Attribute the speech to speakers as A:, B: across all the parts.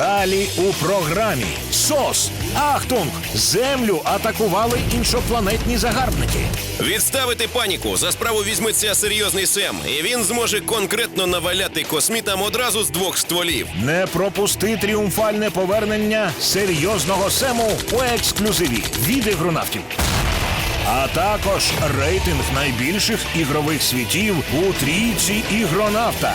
A: Далі у програмі СОС. Ахтунг! Землю атакували іншопланетні загарбники.
B: Відставити паніку. За справу візьметься серйозний Сем, і він зможе конкретно наваляти космітам одразу з двох стволів.
A: Не пропусти тріумфальне повернення серйозного сему у ексклюзиві від ігронавтів. А також рейтинг найбільших ігрових світів у трійці ігронавта.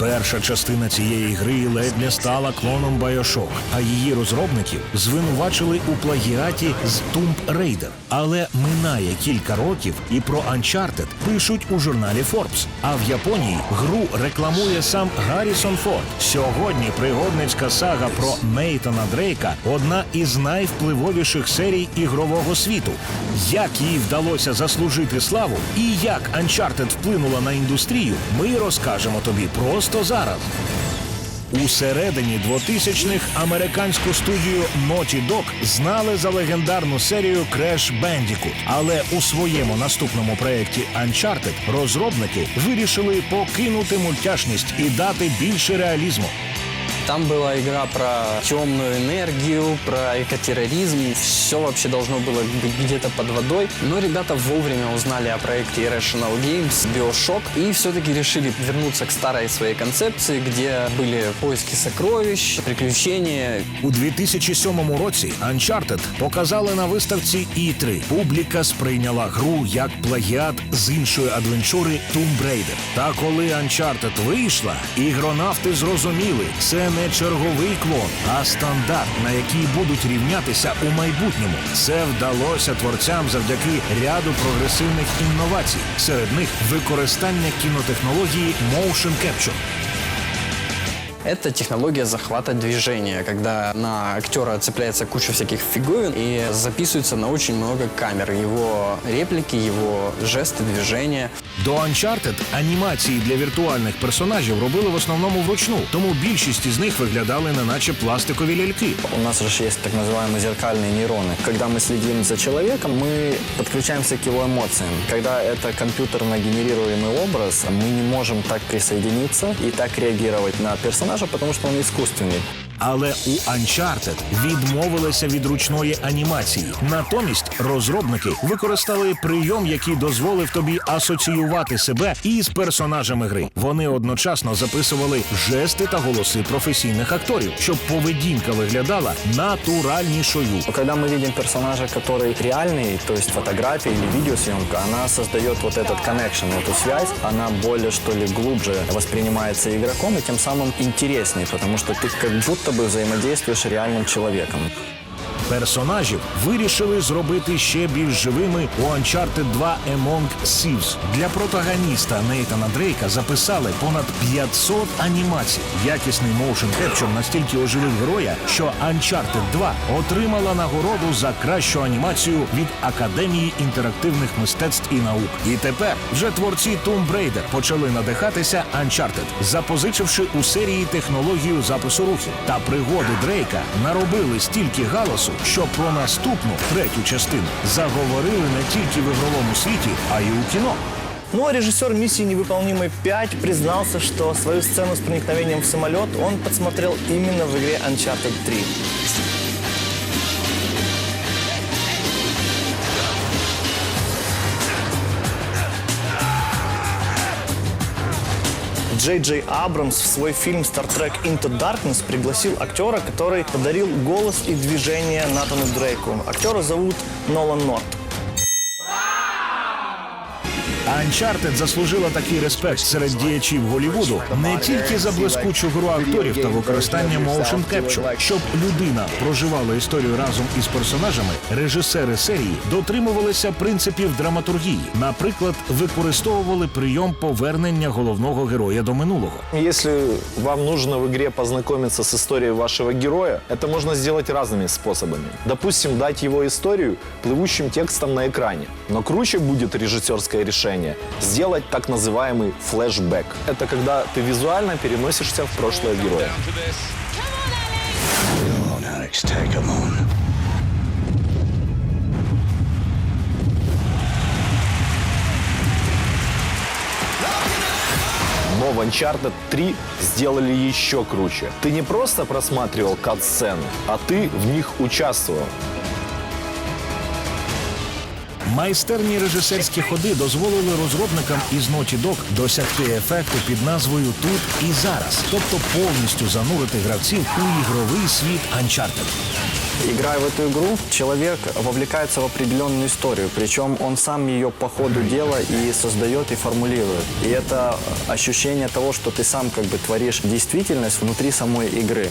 A: Перша частина цієї гри ледь не стала клоном Bioshock, а її розробників звинувачили у плагіаті з Tomb Raider. Але минає кілька років, і про Uncharted пишуть у журналі Forbes. А в Японії гру рекламує сам Гаррісон Форд. Сьогодні пригодницька сага про Нейтана Дрейка одна із найвпливовіших серій ігрового світу. Як їй вдалося заслужити славу і як Uncharted вплинула на індустрію, ми розкажемо тобі просто зараз. У середині 2000-х американську студію Naughty Dog знали за легендарну серію Crash Bandicoot. Але у своєму наступному проєкті Uncharted розробники вирішили покинути мультяшність і дати більше реалізму.
C: Там была игра про темную энергию, про экотерроризм. Все вообще должно было быть где-то под водой. Но ребята вовремя узнали о проекте Irrational Games, Bioshock, и все-таки решили вернуться к старой своей концепции, где были поиски сокровищ, приключения.
A: У 2007 році Uncharted показали на виставці E3. Публіка сприйняла гру як плагіат з іншої адвенчури Tomb Raider. Та коли Uncharted вийшла, ігронавти зрозуміли, це не черговий клон, а стандарт, на який будуть рівнятися у майбутньому. Це вдалося творцям завдяки ряду прогресивних інновацій. Серед них використання кінотехнології Motion Capture.
C: Это технология захвата движения, когда на актера цепляется куча всяких фиговин и записывается на очень много камер. Его реплики, его жесты, движения.
A: До Uncharted анімації для віртуальних персонажів робили в основному вручну, тому більшість із них виглядали не наче пластикові ляльки.
D: У нас же есть так называемые зеркальные нейроны. Когда мы следим за человеком, мы подключаемся к его эмоциям. Когда это компьютерно генерируемый образ, мы не можем так присоединиться и так реагировать на персонажа, потому что он искусственный.
A: Але у Uncharted відмовилися від ручної анімації. Натомість розробники використали прийом, який дозволив тобі асоціювати себе із персонажами гри. Вони одночасно записували жести та голоси професійних акторів, щоб поведінка виглядала натуральнішою.
D: Но когда мы видим персонажа, который реальный, то есть фотография или видеосъемка, она создает вот этот connection, эту связь, она более, что ли, глубже воспринимается игроком и тем самым интереснее, потому что ты как будто бы взаимодействуешь с реальным человеком.
A: Персонажів вирішили зробити ще більш живими у Uncharted 2 Among Thieves. Для протагоніста Нейтана Дрейка записали понад 500 анімацій. Якісний motion capture настільки оживив героя, що Uncharted 2 отримала нагороду за кращу анімацію від Академії інтерактивних мистецтв і наук. І тепер вже творці Tomb Raider почали надихатися Uncharted, запозичивши у серії технологію запису рухів. Та пригоди Дрейка наробили стільки галасу, що про наступну третю частину заговорили не тільки в ігровому світі, а й у кіно.
E: Ну а режиссер «Миссии невыполнимой 5» признался, что свою сцену с проникновением в самолет он подсмотрел именно в игре Uncharted 3. Джей Джей Абрамс в свой фильм Star Trek Into Darkness пригласил актера, который подарил голос и движение Натану Дрейку. Актера зовут Нолан Норт.
A: Uncharted заслужила такий респект серед діячів Голівуду не тільки за блискучу гру акторів та використання motion capture. Щоб людина проживала історію разом із персонажами, режисери серії дотримувалися принципів драматургії. Наприклад, використовували прийом повернення головного героя до минулого.
F: Если вам нужно в игре познакомиться с историей вашего героя, это можно сделать разными способами. Допустим, дать его историю плывущим текстом на экране. Но круче будет режиссерское воспоминания, сделать так называемый флешбэк. Это когда ты визуально переносишься в прошлое героя. Но в Uncharted 3 сделали еще круче. Ты не просто просматривал кат-сцены, а ты в них участвовал.
A: Майстерні режисерські ходи дозволили розробникам із Naughty Dog досягти ефекту під назвою Тут і зараз, тобто повністю занурити гравців у ігровий світ Uncharted.
D: Играя в эту игру, человек вовлекается в определенную историю, причем он сам ее по ходу дела и создает, и формулирует. И это ощущение того, что ты сам как бы творишь действительность внутри самой игры.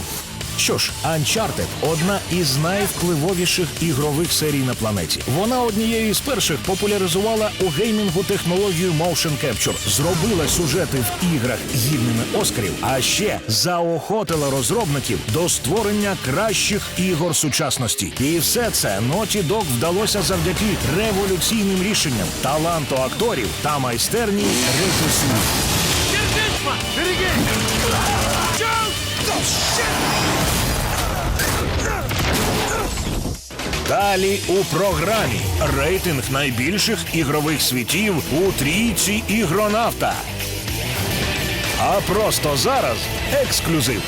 A: Що ж, Uncharted – одна із найвпливовіших ігрових серій на планеті. Вона однією із перших популяризувала у геймінгу технологію Motion Capture, зробила сюжети в іграх гідними Оскарів, а ще заохотила розробників до створення кращих ігор сучасності. І все це Naughty Dog вдалося завдяки революційним рішенням, таланту акторів та майстерній режисурі. Далі у програмі рейтинг найбільших ігрових світів у трійці ігронавта. А просто зараз ексклюзив.